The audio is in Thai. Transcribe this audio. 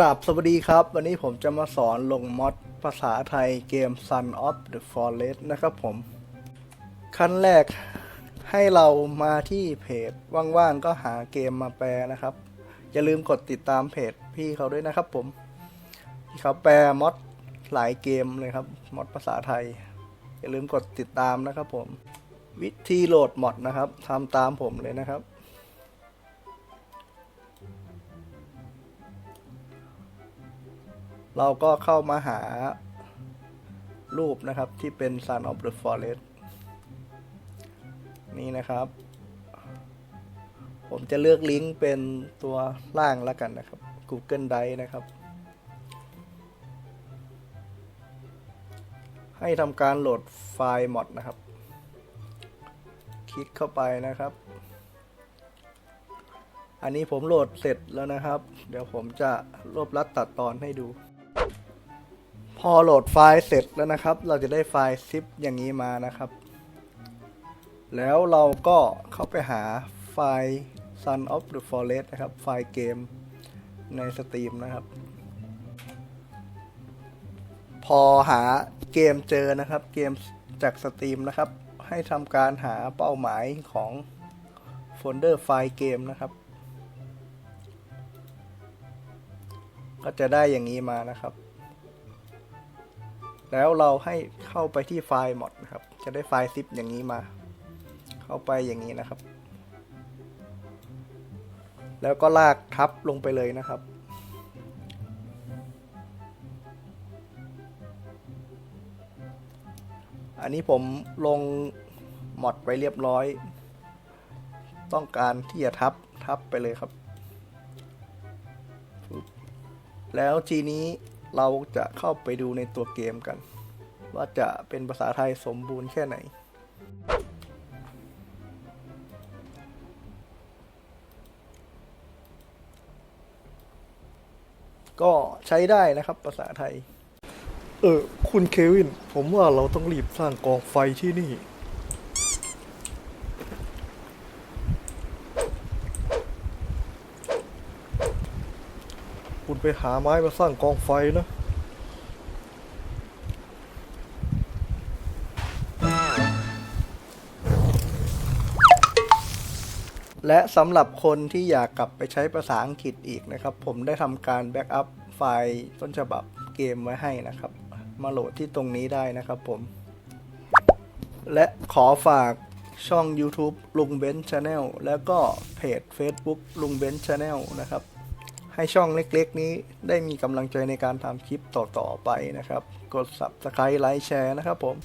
กราบสวัสดีครับ วันนี้ผมจะมาสอนลงมอดภาษาไทยเกม Sun of the Forest นะครับผม ขั้นแรกให้เรามาที่เพจว่างๆก็หาเกมมาแปลนะครับ อย่าลืมกดติดตามเพจพี่เขาด้วยนะครับผมที่เขาแปลมอดหลายเกมเลยครับมอดภาษาไทย อย่าลืมกดติดตามนะครับผม วิธีโหลดมอดนะครับทำตามผมเลยนะครับ เราก็เข้ามาหารูปนะครับที่เป็น Sun of the Forest นี่นะครับ ผมจะเลือกลิงก์เป็นตัวล่างแล้วกันนะครับ Google Drive นะครับ ให้ทำการโหลดไฟล์มอดนะครับ คลิกเข้าไปนะครับ อันนี้ผมโหลดเสร็จแล้วนะครับ เดี๋ยวผมจะรวบรัดตัดตอนให้ดู พอโหลดไฟล์เสร็จแล้วนะครับ เราจะได้ไฟล์ซิปอย่างนี้มานะครับ แล้วเราก็เข้าไปหาไฟล์ Sun of the Forest นะครับ ไฟล์เกมในสตรีมนะครับ พอหาเกมเจอนะครับ เกมจากสตรีมนะครับ ให้ทำการหาเป้าหมายของโฟลเดอร์ไฟล์เกมนะครับ ก็จะได้อย่างนี้มานะครับ แล้วเราให้เข้าไปที่ไฟล์หมดนะครับ จะได้ไฟล์ซิปอย่างนี้มา เข้าไปอย่างนี้นะครับ แล้วก็ลากทับลงไปเลยนะครับ อันนี้ผมลงหมดไว้เรียบร้อย ต้องการที่จะทับทับไปเลยครับ แล้วทีนี้ เราจะเข้าไปดูในตัวเกมกัน ว่าจะเป็นภาษาไทยสมบูรณ์แค่ไหน ก็ใช้ได้นะครับภาษาไทย เออ คุณเควิน ผมว่าเราต้องรีบสร้างกองไฟที่นี่ คุณไปหาไม้มาสร้างกองไฟนะและสำหรับคนที่อยากกลับไปใช้ภาษาอังกฤษอีกนะครับ ผมได้ทำการแบ็กอัพไฟล์ต้นฉบับเกมไว้ให้นะครับ มาโหลดที่ตรงนี้ได้นะครับผม และขอฝากช่อง YouTube ลุงเบนชาแนลแล้วก็เพจ Facebook ลุงเบนชาแนลนะครับ ให้ช่องเล็กๆ นี้ได้มีกำลังใจในการทำคลิปต่อๆไปนะครับ กด Subscribe ไลค์แชร์นะครับผม